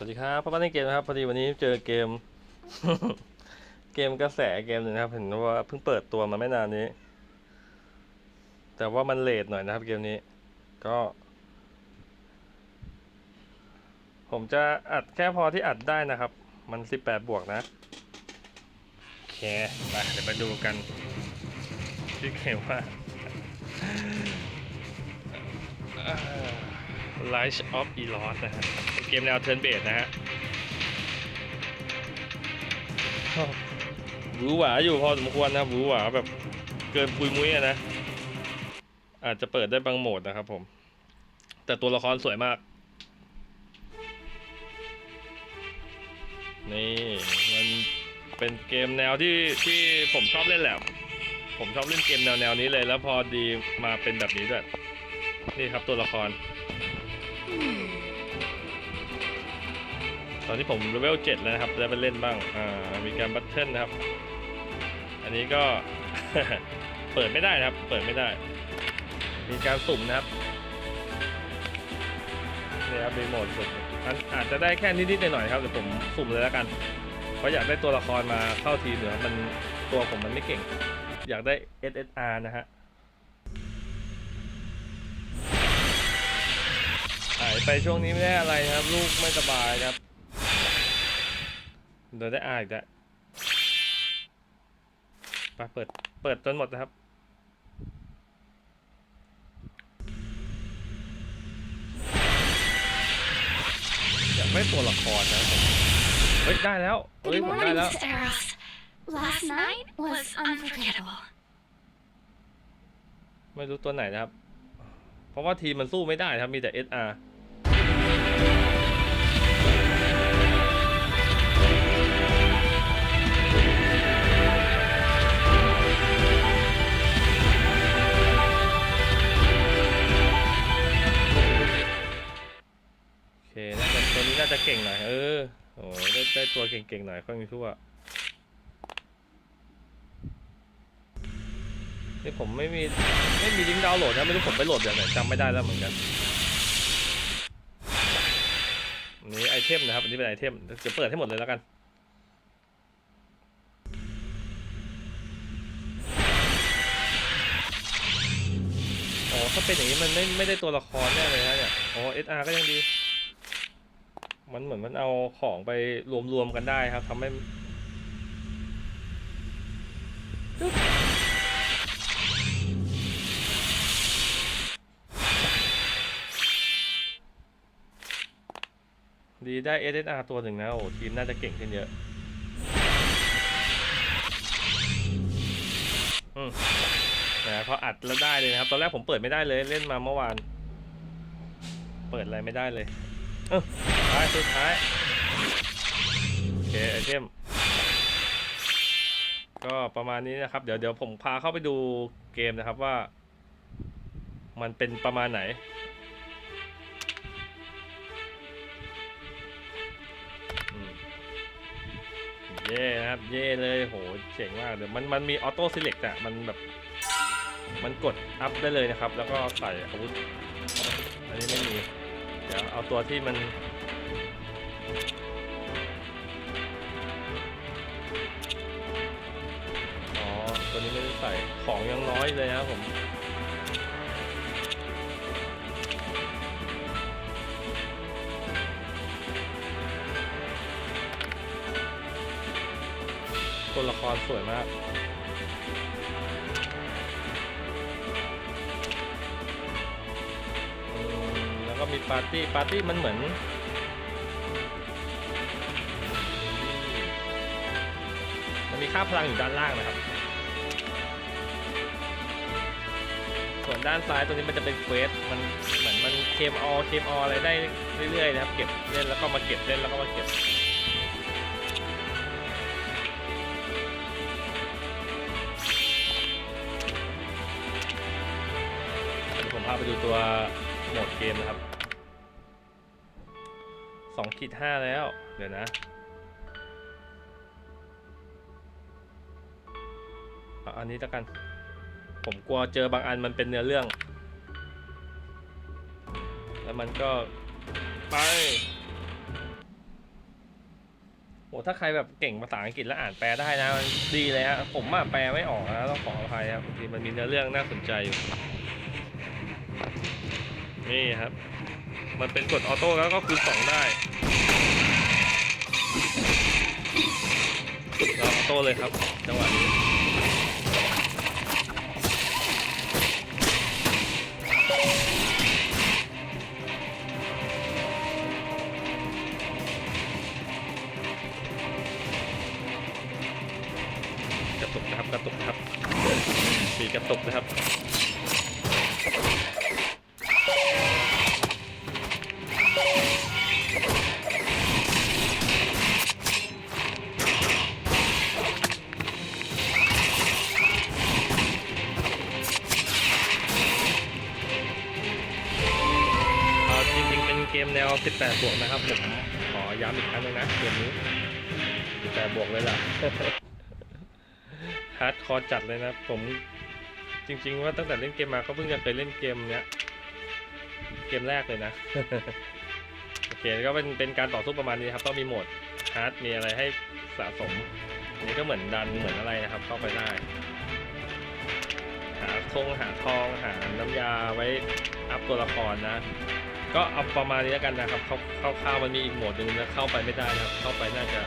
สวัสดีครับพ่อบ้านในเกมนะครับพอดีวันนี้เจอเกม เกมกระแสเกมหนึ่งนะครับ เห็นว่าเพิ่งเปิดตัวมาไม่นานนี้ แต่ว่ามันเลทหน่อยนะครับเกมนี้ ก็ ผมจะอัดแค่พอที่อัดได้นะครับ มันสิบแปดบวกนะโอเคไปเดี๋ยวมาดูกันชื่อเกมว่า Light of Elos นะฮะเกมแนว Turn Based นะฮะหวือหวาอยู่พอสมควรนะหวือหวาแบบเกินปุยมุ้ยนะ อาจจะเปิดได้บางโหมดนะครับผม แต่ตัวละครสวยมาก นี่มันเป็นเกมแนวที่ที่ผมชอบเล่นแหละ ผมชอบเล่นเกมแนวแนวนี้เลยแล้วพอดีมาเป็นแบบนี้ด้วย นี่ครับตัวละคร ตอนนี้ผมเลเวล7แล้วนะครับ ได้ไปเล่นบ้าง อ่า มีการบัตเทิลนะครับ อันนี้ก็ เปิดไม่ได้นะครับ เปิดไม่ได้ มีการสุ่มนะครับนี่ครับมีโหมดสุ่มอันอาจจะได้แค่นิดๆหน่อยๆครับเดี๋ยวผมสุ่มเลยแล้วกัน เพราะอยากได้ตัวละครมาเข้าทีมเหนือมันตัวผมมันไม่เก่ง อยากได้ SSR นะฮะ หายไปช่วงนี้ไม่ได้อะไรนะครับ ลูกไม่สบายครับเดี๋ยวได้อ่านอีกแล้วไปเปิดเปิดจนหมดนะครับอยากได้ตัวละครนะผมเฮ้ยได้แล้วเฮ้ย Good ผมได้ morning, แล้ว Mr. Eros. Last night was unforgettable. ไม่รู้ตัวไหนนะครับ เพราะว่าทีมมันสู้ไม่ได้ครับมีแต่ SR จะเก่งหน่อย เออโอ้ได้ได้ตัวเก่งๆหน่อยค่อยมีทั่วนี่ผมไม่มีไม่มีลิงก์ดาวน์โหลดนะไม่รู้ผมไปโหลดอย่างไหนจำไม่ได้แล้วเหมือนกันนนี้ไอเทมนะครับอันนี้เป็นไอเทมเดี๋ยวเปิดให้หมดเลยแล้วกันอ๋อถ้าเป็นอย่างนี้มันไม่ไม่ได้ตัวละครแน่เลยนะเนี่ยอ๋อ SR ก็ยังดี มันเหมือนมันเอาของไปรวมๆกันได้ครับทำให้ดีได้ SSR ตัวหนึ่งนะโอ้ทีมน่าจะเก่งขึ้นเยอะอืมนะพออัดแล้วได้เลยนะครับ ตอนแรกผมเปิดไม่ได้เลยเล่นมาเมื่อวาน เปิดอะไรไม่ได้เลย เออท้ายสุดท้ายโอเคไอเทมก็ประมาณนี้นะครับ เดี๋ยวเดี๋ยวผมพาเข้าไปดูเกมนะครับว่า มันเป็นประมาณไหน เย่นะครับ เย่เลยโหเจ๋งมากเดี๋ยวมันมันมีออโต้ e ิเล็กอะมันแบบ มันกดอัพได้เลยนะครับ แล้วก็ใส่อาวุธ อันนี้ไม่มี เดี๋ยวเอาตัวที่มันอ๋อตัวนี้ไม่ได้ใส่ของยังน้อยเลยครับผมตัวละครสวยมาก็มีปาร์ตี้ปาร์ตี้มันเหมือน มันมีค่าพลังอยู่ด้านล่างนะครับ ส่วนด้านซ้ายตัวนี้มันจะเป็นเควสมันเหมือนมันเคมออเคมออะไรได้เรื่อยๆนะครับ เก็บเล่นแล้วก็มาเก็บเล่นแล้วก็มาเก็บผมพาไปดูตัวโหมดเกมนะครับ สองขีดห้าแล้ว เดี๋ยวนะ อันนี้แล้วกัน ผมกลัวเจอบางอันมันเป็นเนื้อเรื่อง แล้วมันก็ไปโหถ้าใครแบบเก่งภาษาอังกฤษแล้วอ่านแปลได้นะมันดีเลยฮะผมอะแปลไม่ออกนะต้องขออภัยครับบางทีมันมีเนื้อเรื่องน่าสนใจอยู่นี่ครับ มันเป็นกดออโต้แล้วก็คือสองได้เราออโต้เลยครับ จังหวะนี้กระตุกนะครับกระตุกนะครับมีกระตุกนะครับ เป็นเกมแนว 18 บวกนะครับผมขอย้ำอีกครั้งหนึงนะเกมนี้ 18 บวกเลยล่ะฮาร์ดคอร์จัดเลยนะผมจริง ๆ ว่าตั้งแต่เล่นเกมมาก็เพิ่งจะเคยเล่นเกมเนี้ยเกมแรกเลยนะโอเคก็เป็นเป็นการต่อสู้ประมาณนี้ครับก็มีโหมดฮาร์ดมีอะไรให้สะสมอันนี้ก็เหมือนดันเหมือนอะไรนะครับ เข้าไปได้ หาทงหาทองหาน้ำยาไว้อัพตัวละครนะ ก็เอาประมาณนี้แล้วกันนะครับเข้าข้าๆมันมีอีกโหมดหนึ่งนะเข้าไปไม่ได้นะครับ เข้าไปน่าจะ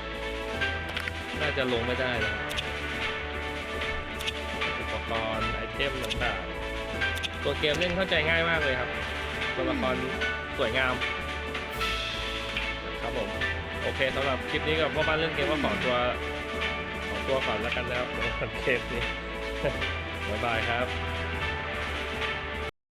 น่าจะลงไม่ได้นะครับอุปกรณ์ไอเทมต่างๆตัวเกมเล่นเข้าใจง่ายมากเลยครับตัวละครสวยงาม ครับผมโอเคสำหรับคลิปนี้กับพ่อบ้านเรื่องเกมก็ขอตัวขอตัวก่อนแล้วกันนะครับสำหรับเกมนี้บ๊ายบายครับ